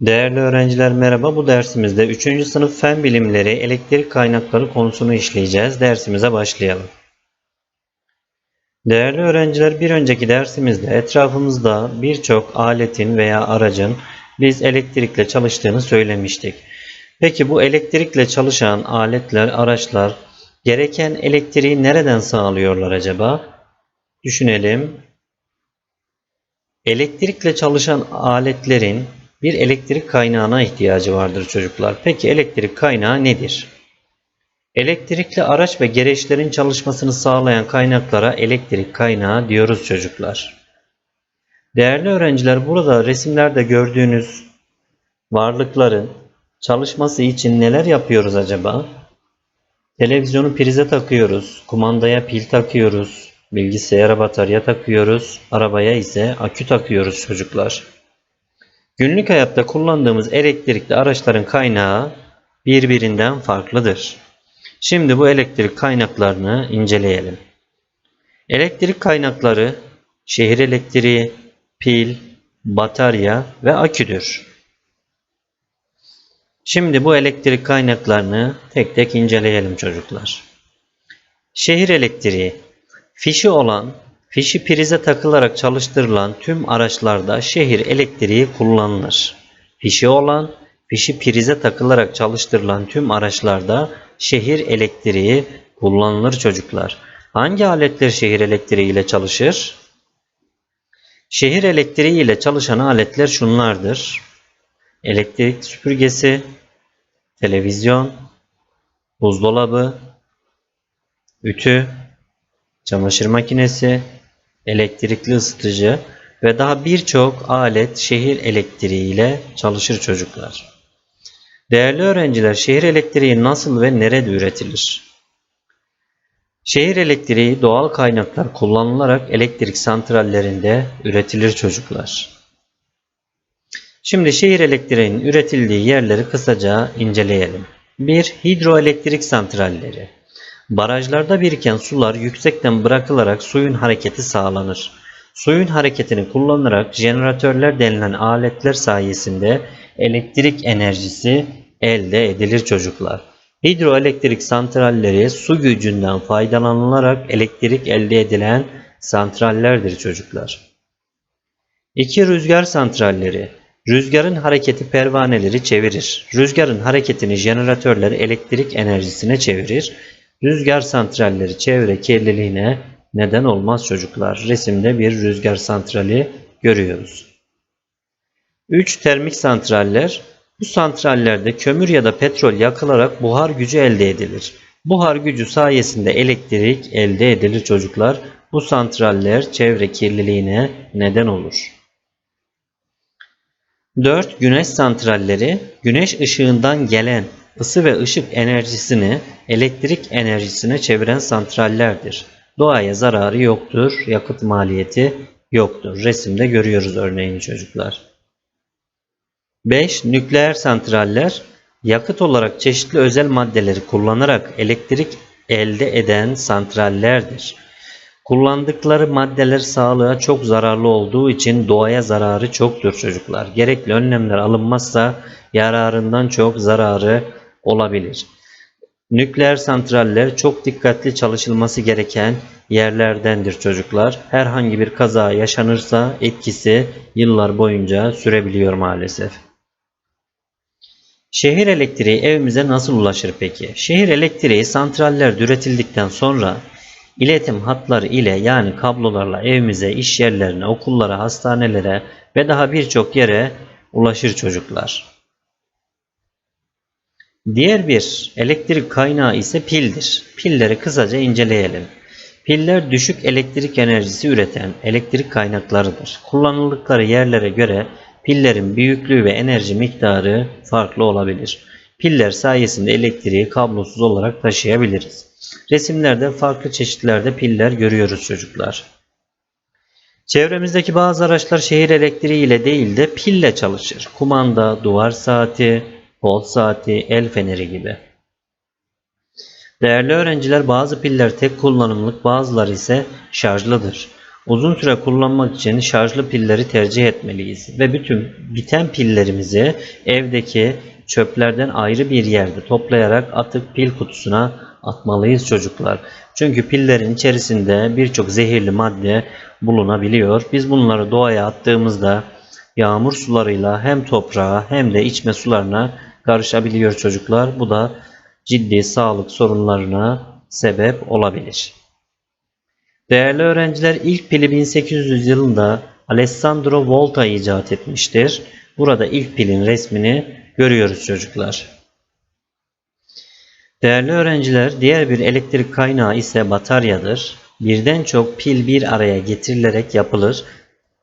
Değerli öğrenciler merhaba. Bu dersimizde 3. sınıf fen bilimleri elektrik kaynakları konusunu işleyeceğiz. Dersimize başlayalım. Değerli öğrenciler bir önceki dersimizde etrafımızda birçok aletin veya aracın biz elektrikle çalıştığını söylemiştik. Peki bu elektrikle çalışan aletler, araçlar gereken elektriği nereden sağlıyorlar acaba? Düşünelim. Elektrikle çalışan aletlerin bir elektrik kaynağına ihtiyacı vardır çocuklar. Peki elektrik kaynağı nedir? Elektrikli araç ve gereçlerin çalışmasını sağlayan kaynaklara elektrik kaynağı diyoruz çocuklar. Değerli öğrenciler burada resimlerde gördüğünüz varlıkların çalışması için neler yapıyoruz acaba? Televizyonu prize takıyoruz, kumandaya pil takıyoruz, bilgisayara batarya takıyoruz, arabaya ise akü takıyoruz çocuklar. Günlük hayatta kullandığımız elektrikli araçların kaynağı birbirinden farklıdır. Şimdi bu elektrik kaynaklarını inceleyelim. Elektrik kaynakları şehir elektriği, pil, batarya ve aküdür. Şimdi bu elektrik kaynaklarını tek tek inceleyelim çocuklar. Şehir elektriği fişi olan, fişi prize takılarak çalıştırılan tüm araçlarda şehir elektriği kullanılır. Fişi olan, fişi prize takılarak çalıştırılan tüm araçlarda şehir elektriği kullanılır çocuklar. Hangi aletler şehir elektriği ile çalışır? Şehir elektriği ile çalışan aletler şunlardır. Elektrik süpürgesi, televizyon, buzdolabı, ütü, çamaşır makinesi, elektrikli ısıtıcı ve daha birçok alet şehir elektriği ile çalışır çocuklar. Değerli öğrenciler, şehir elektriği nasıl ve nerede üretilir? Şehir elektriği doğal kaynaklar kullanılarak elektrik santrallerinde üretilir çocuklar. Şimdi şehir elektriğinin üretildiği yerleri kısaca inceleyelim. 1. Hidroelektrik santralleri. Barajlarda biriken sular yüksekten bırakılarak suyun hareketi sağlanır. Suyun hareketini kullanarak jeneratörler denilen aletler sayesinde elektrik enerjisi elde edilir çocuklar. Hidroelektrik santralleri su gücünden faydalanılarak elektrik elde edilen santrallerdir çocuklar. 2. Rüzgar santralleri. Rüzgarın hareketi pervaneleri çevirir. Rüzgarın hareketini jeneratörler elektrik enerjisine çevirir. Rüzgar santralleri çevre kirliliğine neden olmaz çocuklar. Resimde bir rüzgar santrali görüyoruz. 3. Termik santraller. Bu santrallerde kömür ya da petrol yakılarak buhar gücü elde edilir. Buhar gücü sayesinde elektrik elde edilir çocuklar. Bu santraller çevre kirliliğine neden olur. 4. Güneş santralleri güneş ışığından gelen ısı ve ışık enerjisini elektrik enerjisine çeviren santrallerdir. Doğaya zararı yoktur, yakıt maliyeti yoktur. Resimde görüyoruz örneğini çocuklar. 5. Nükleer santraller yakıt olarak çeşitli özel maddeleri kullanarak elektrik elde eden santrallerdir. Kullandıkları maddeler sağlığa çok zararlı olduğu için doğaya zararı çoktur çocuklar. Gerekli önlemler alınmazsa yararından çok zararı olabilir. Nükleer santraller çok dikkatli çalışılması gereken yerlerdendir çocuklar. Herhangi bir kaza yaşanırsa etkisi yıllar boyunca sürebiliyor maalesef. Şehir elektriği evimize nasıl ulaşır peki? Şehir elektriği santrallerde üretildikten sonra iletim hatları ile yani kablolarla evimize, iş yerlerine, okullara, hastanelere ve daha birçok yere ulaşır çocuklar. Diğer bir elektrik kaynağı ise pildir. Pilleri kısaca inceleyelim. Piller düşük elektrik enerjisi üreten elektrik kaynaklarıdır. Kullanıldıkları yerlere göre pillerin büyüklüğü ve enerji miktarı farklı olabilir. Piller sayesinde elektriği kablosuz olarak taşıyabiliriz. Resimlerde farklı çeşitlerde piller görüyoruz çocuklar. Çevremizdeki bazı araçlar şehir elektriği ile değil de pille çalışır. Kumanda, duvar saati, kol saati, el feneri gibi. Değerli öğrenciler bazı piller tek kullanımlık bazıları ise şarjlıdır. Uzun süre kullanmak için şarjlı pilleri tercih etmeliyiz ve bütün biten pillerimizi evdeki çöplerden ayrı bir yerde toplayarak atık pil kutusuna atmalıyız çocuklar. Çünkü pillerin içerisinde birçok zehirli madde bulunabiliyor. Biz bunları doğaya attığımızda yağmur sularıyla hem toprağa hem de içme sularına karışabiliyor çocuklar. Bu da ciddi sağlık sorunlarına sebep olabilir. Değerli öğrenciler ilk pili 1800 yılında Alessandro Volta icat etmiştir. Burada ilk pilin resmini görüyoruz çocuklar. Değerli öğrenciler, diğer bir elektrik kaynağı ise bataryadır. Birden çok pil bir araya getirilerek yapılır,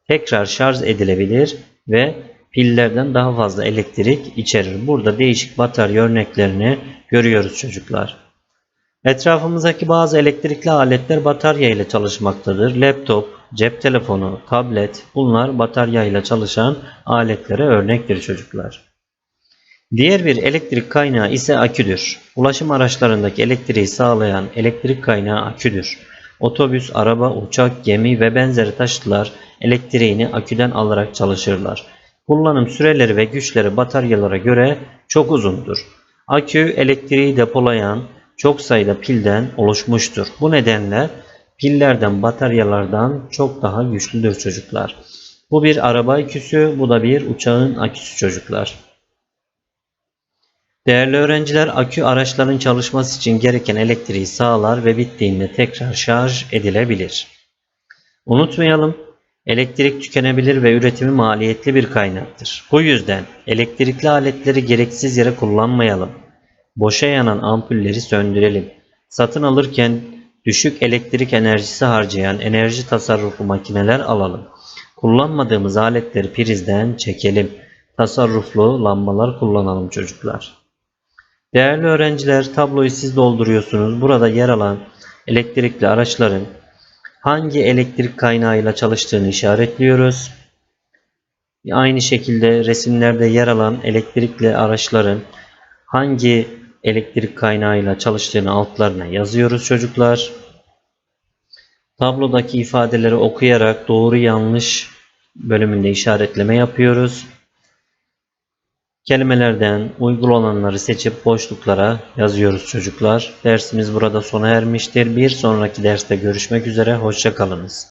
tekrar şarj edilebilir ve pillerden daha fazla elektrik içerir. Burada değişik batarya örneklerini görüyoruz çocuklar. Etrafımızdaki bazı elektrikli aletler batarya ile çalışmaktadır. Laptop, cep telefonu, tablet bunlar batarya ile çalışan aletlere örnektir çocuklar. Diğer bir elektrik kaynağı ise aküdür. Ulaşım araçlarındaki elektriği sağlayan elektrik kaynağı aküdür. Otobüs, araba, uçak, gemi ve benzeri taşıtlar elektriğini aküden alarak çalışırlar. Kullanım süreleri ve güçleri bataryalara göre çok uzundur. Akü elektriği depolayan çok sayıda pilden oluşmuştur. Bu nedenle pillerden bataryalardan çok daha güçlüdür çocuklar. Bu bir araba aküsü, bu da bir uçağın aküsü çocuklar. Değerli öğrenciler, akü araçların çalışması için gereken elektriği sağlar ve bittiğinde tekrar şarj edilebilir. Unutmayalım, elektrik tükenebilir ve üretimi maliyetli bir kaynaktır. Bu yüzden elektrikli aletleri gereksiz yere kullanmayalım. Boşa yanan ampulleri söndürelim. Satın alırken düşük elektrik enerjisi harcayan enerji tasarruflu makineler alalım. Kullanmadığımız aletleri prizden çekelim. Tasarruflu lambalar kullanalım çocuklar. Değerli öğrenciler tabloyu siz dolduruyorsunuz. Burada yer alan elektrikli araçların hangi elektrik kaynağıyla çalıştığını işaretliyoruz. Aynı şekilde resimlerde yer alan elektrikli araçların hangi elektrik kaynağıyla çalıştığını altlarına yazıyoruz çocuklar. Tablodaki ifadeleri okuyarak doğru yanlış bölümünde işaretleme yapıyoruz. Kelimelerden uygun olanları seçip boşluklara yazıyoruz çocuklar. Dersimiz burada sona ermiştir. Bir sonraki derste görüşmek üzere. Hoşçakalınız.